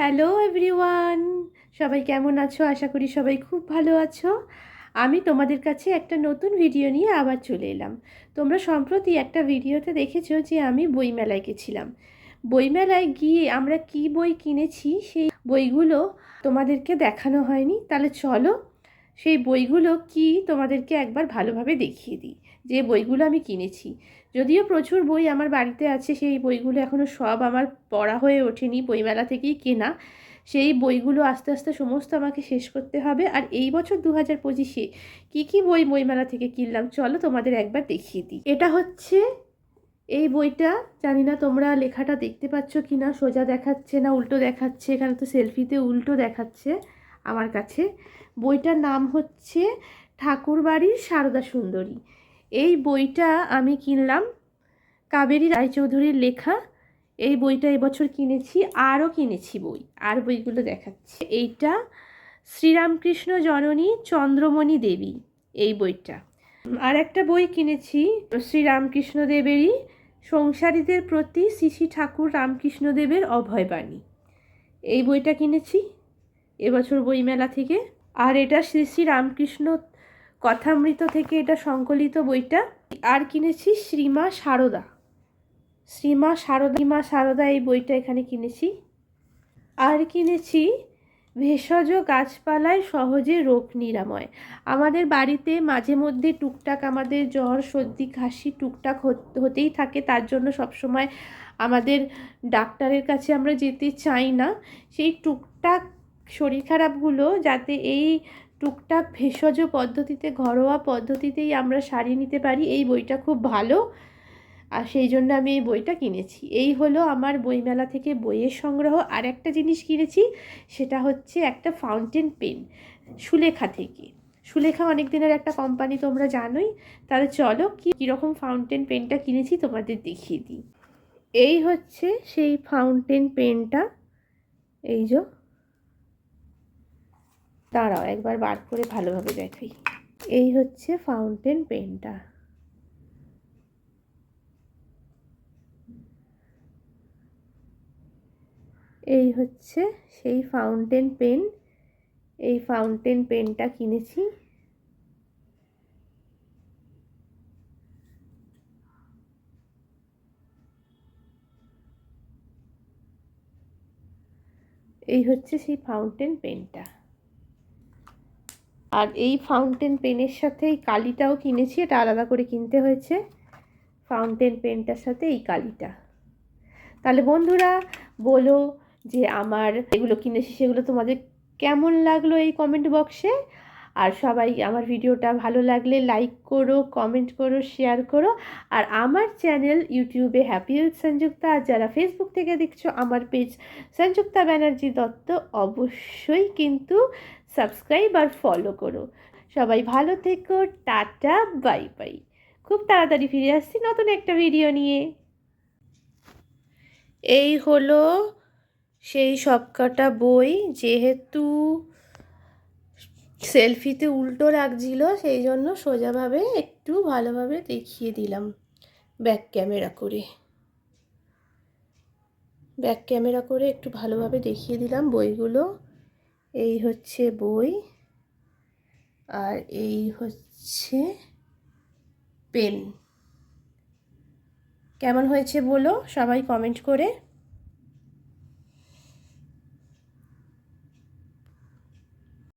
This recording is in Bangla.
হ্যালো এভরিওয়ান সবাই কেমন আছো? আশা করি সবাই খুব ভালো আছো। আমি তোমাদের কাছে একটা নতুন ভিডিও নিয়ে আবার চলে এলাম। তোমরা সম্প্রতি একটা ভিডিওতে দেখেছ যে আমি বইমেলায় গেছিলাম। বইমেলায় গিয়ে আমরা কি বই কিনেছি, সেই বইগুলো তোমাদেরকে দেখানো হয়নি। তাহলে চলো সেই বইগুলো কি তোমাদেরকে একবার ভালোভাবে দেখিয়ে দিই। যে বইগুলো আমি কিনেছি। যদিও প্রচুর বই আমার বাড়িতে আছে, সেই বইগুলো এখনও সব আমার পড়া হয়ে ওঠেনি, বইমেলা থেকেই কেনা। সেই বইগুলো আস্তে আস্তে সমস্ত আমাকে শেষ করতে হবে। আর এই বছর দু হাজার পঁচিশে কী কী বই বইমেলা থেকে কিনলাম, চলো তোমাদের একবার দেখিয়ে দিই। এটা হচ্ছে এই বইটা, জানি না তোমরা লেখাটা দেখতে পাচ্ছ কি না সোজা দেখাচ্ছে না, উল্টো দেখাচ্ছে, এখানে তো সেলফিতে উল্টো দেখাচ্ছে। আমার কাছে। বইটার নাম হচ্ছে ঠাকুরবাড়ির সারদা সুন্দরী। এই বইটা আমি কিনলাম কাবেরী রায়চৌধুরীর লেখা। এই বইটা এবছর কিনেছি, আরও কিনেছি বই, আর বইগুলো দেখাচ্ছি। এইটা শ্রীরামকৃষ্ণ জননী চন্দ্রমণি দেবী, এই বইটা। আর একটা বই কিনেছি শ্রীরামকৃষ্ণ দেবেরই, সংসারীদের প্রতি শ্রী ঠাকুর রামকৃষ্ণদেবের অভয়বাণী। এই বইটা কিনেছি। এবছর বইমেলা থেকে। আর এটা শ্রী শ্রী রামকৃষ্ণ কথামৃত থেকে এটা সংকলিত বইটা। আর কিনেছি শ্রীমা সারদা। শ্রীমা সারদা শ্রীমা সারদা এই বইটা এখানে কিনেছি। আর কিনেছি ভেষজ গাছপালায় সহজে রোগ নিরাময়। আমাদের বাড়িতে মাঝে মধ্যে টুকটাক আমাদের জ্বর, সর্দি, কাশি টুকটাক হতেই থাকে। তার জন্য সবসময় আমাদের ডাক্তারের কাছে আমরা যেতে চাই না। সেই টুকটাক শরীর খারাপগুলো যাতে এই টুকটাক ভেষজ পদ্ধতিতে, ঘরোয়া পদ্ধতিতেই আমরা সারিয়ে নিতে পারি, এই বইটা খুব ভালো। আর সেই জন্য আমি এই বইটা কিনেছি। এই হলো আমার বইমেলা থেকে বইয়ের সংগ্রহ। আর একটা জিনিস কিনেছি, সেটা হচ্ছে একটা ফাউন্টেন পেন, সুলেখা থেকে। সুলেখা অনেক দিনের একটা কোম্পানি, তোমরা জানোই। তাহলে চলো, কি, কীরকম ফাউন্টেন পেনটা কিনেছি তোমাদের দেখিয়ে দিই। এই হচ্ছে সেই ফাউন্টেন পেনটা। এই যে দাঁড়াও, একবার বার করে ভালোভাবে দেখাই। এই হচ্ছে ফাউন্টেন পেনটা এই হচ্ছে সেই ফাউন্টেন পেন এই ফাউন্টেন পেনটা কিনেছি। এই হচ্ছে সেই ফাউন্টেন পেনটা আর এই ফাউন্টেন পেনের সাথে এই কালিটাও কিনেছি, এটা আলাদা করে কিনতে হয়েছে। ফাউন্টেন পেনটার সাথে এই কালিটা। তাহলে বন্ধুরা, বলো যে আমার এগুলো কিনেছি সেগুলো তোমাদের কেমন লাগল এই কমেন্ট বক্সে আর সবাই আমার ভিডিওটা ভালো লাগলে লাইক করো কমেন্ট করো শেয়ার করো। আর আমার চ্যানেল ইউটিউবে হ্যাপি উইথ সংযুক্তা আর যারা ফেসবুক থেকে দেখছ, আমার পেজ সংযুক্তা ব্যানার্জি দত্ত, অবশ্যই কিন্তু সাবস্ক্রাইব আর ফলো করো। সবাই ভালো থেকো, টাটা বাই বাই খুব তাড়াতাড়ি ফিরে আসছি নতুন একটা ভিডিও নিয়ে। এই হলো সেই সবকটা বই, যেহেতু সেলফিতে উল্টো লাগছিল সেই জন্য সোজাভাবে একটু ভালোভাবে দেখিয়ে দিলাম ব্যাক ক্যামেরা করে। ব্যাক ক্যামেরা করে একটু ভালোভাবে দেখিয়ে দিলাম বইগুলো। এই হচ্ছে বই আর এই হচ্ছে পেন। কেমন হয়েছে বলো সবাই কমেন্ট করে।